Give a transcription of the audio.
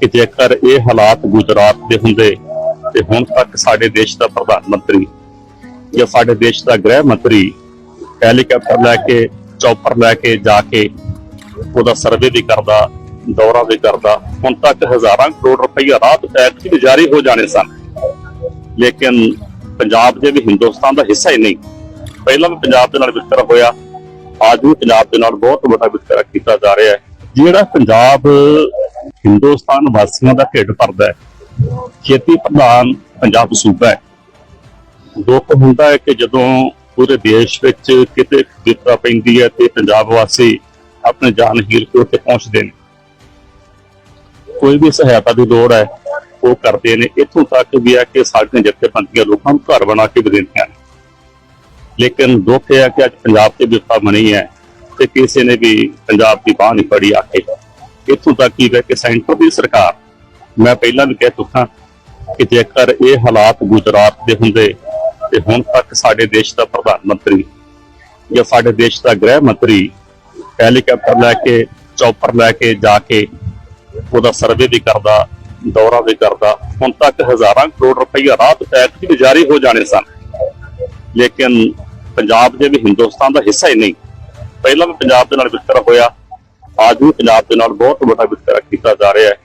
ਕਿ ਜੇਕਰ ਇਹ ਹਾਲਾਤ ਗੁਜਰਾਤ ਦੇ ਹੁੰਦੇ ਤੇ ਹੁਣ ਤੱਕ ਸਾਡੇ ਦੇਸ਼ ਦਾ ਪ੍ਰਧਾਨ ਮੰਤਰੀ ਜਾਂ ਸਾਡੇ ਦੇਸ਼ ਦਾ ਗ੍ਰਹਿ ਮੰਤਰੀ ਹੈਲੀਕਾਪਟਰ ਲੈ ਕੇ, ਚੌਪਰ ਲੈ ਕੇ ਜਾ ਕੇ ਉਹਦਾ ਸਰਵੇ ਵੀ ਕਰਦਾ, ਦੌਰਾ ਵੀ ਕਰਦਾ, ਹੁਣ ਤੱਕ ਹਜ਼ਾਰਾਂ ਕਰੋੜ ਰੁਪਈਆ ਰਾਤ ਟੈਕਸ ਵੀ ਜਾਰੀ ਹੋ ਜਾਣੇ ਸਨ। ਲੇਕਿਨ ਪੰਜਾਬ ਜੇ ਵੀ ਹਿੰਦੁਸਤਾਨ ਦਾ ਹਿੱਸਾ ਹੀ ਨਹੀਂ। ਪਹਿਲਾਂ ਵੀ ਪੰਜਾਬ ਦੇ ਨਾਲ ਵਿਤਕਰਾ ਹੋਇਆ, ਅੱਜ ਵੀ ਪੰਜਾਬ ਦੇ ਨਾਲ ਬਹੁਤ ਵੱਡਾ ਵਿਤਕਰਾ ਕੀਤਾ ਜਾ ਰਿਹਾ ਹੈ। ਜਿਹੜਾ ਪੰਜਾਬ ਹਿੰਦੁਸਤਾਨ ਵਾਸੀਆਂ ਦਾ ਢਿੱਡ ਭਰਦਾ ਹੈ। ਖੇਤੀ ਪ੍ਰਧਾਨ ਪੰਜਾਬ ਸੂਬਾ ਹੈ। ਦੁੱਖ ਹੁੰਦਾ ਹੈ ਕਿ ਜਦੋਂ ਪੂਰੇ ਦੇਸ਼ ਵਿੱਚ ਕਿਤੇ ਵਿਤਕਰਾ ਪੈਂਦੀ ਹੈ ਤੇ ਪੰਜਾਬ ਵਾਸੀ ਆਪਣੇ ਜਾਨ ਹੀਰ ਕੇ ਉੱਥੇ ਪਹੁੰਚਦੇ ਨੇ। ਕੋਈ ਵੀ ਸਹਾਇਤਾ ਦੀ ਲੋੜ ਹੈ, ਉਹ ਕਰਦੇ ਨੇ। ਇੱਥੋਂ ਤੱਕ ਵੀ ਹੈ ਕਿ ਸਾਡੀਆਂ ਜਥੇਬੰਦੀਆਂ ਲੋਕਾਂ ਨੂੰ ਘਰ ਬਣਾ ਕੇ ਵੀ ਦਿੰਦੀਆਂ ਨੇ। ਲੇਕਿਨ ਦੁੱਖ ਇਹ ਹੈ ਕਿ ਅੱਜ ਪੰਜਾਬ ਤੇ ਵਿਪਤਾ ਬਣੀ ਹੈ ਤੇ ਕਿਸੇ ਨੇ ਵੀ ਪੰਜਾਬ ਦੀ ਬਾਹ ਨਹੀਂ ਫੜੀ ਆ ਇੱਥੋਂ ਤੱਕ ਕੀ ਹੈ ਕਿ ਸੈਂਟਰ ਦੀ ਸਰਕਾਰ। ਮੈਂ ਪਹਿਲਾਂ ਵੀ ਕਹਿ ਚੁੱਕਾ ਕਿ ਜੇਕਰ ਇਹ ਹਾਲਾਤ ਗੁਜਰਾਤ ਦੇ ਹੁੰਦੇ, ਤੇ ਹੁਣ ਤੱਕ ਸਾਡੇ ਦੇਸ਼ ਦਾ ਪ੍ਰਧਾਨ ਮੰਤਰੀ ਜਾਂ ਸਾਡੇ ਦੇਸ਼ ਦਾ ਗ੍ਰਹਿ ਮੰਤਰੀ ਹੈਲੀਕਾਪਟਰ ਲੈ ਕੇ, ਚੌਪਰ ਲੈ ਕੇ ਜਾ ਕੇ ਉਹਦਾ ਸਰਵੇ ਵੀ ਕਰਦਾ, ਦੌਰਾ ਵੀ ਕਰਦਾ, ਹੁਣ ਤੱਕ ਹਜ਼ਾਰਾਂ ਕਰੋੜ ਰੁਪਈਆ ਰਾਤ ਟੈਕਸ ਵੀ ਜਾਰੀ ਹੋ ਜਾਣੇ ਸਨ। ਲੇਕਿਨ ਪੰਜਾਬ ਦੇ ਵੀ ਹਿੰਦੁਸਤਾਨ ਦਾ ਹਿੱਸਾ ਹੀ ਨਹੀਂ। ਪਹਿਲਾਂ ਵੀ ਪੰਜਾਬ ਦੇ ਨਾਲ ਵਿਤਕਰਾ ਹੋਇਆ ਅੱਜ ਪੰਜਾਬ ਦੇ ਨਾਲ ਬਹੁਤ ਵੱਡਾ ਵਿਤਕਰਾ ਕੀਤਾ ਜਾ ਰਿਹਾ ਹੈ।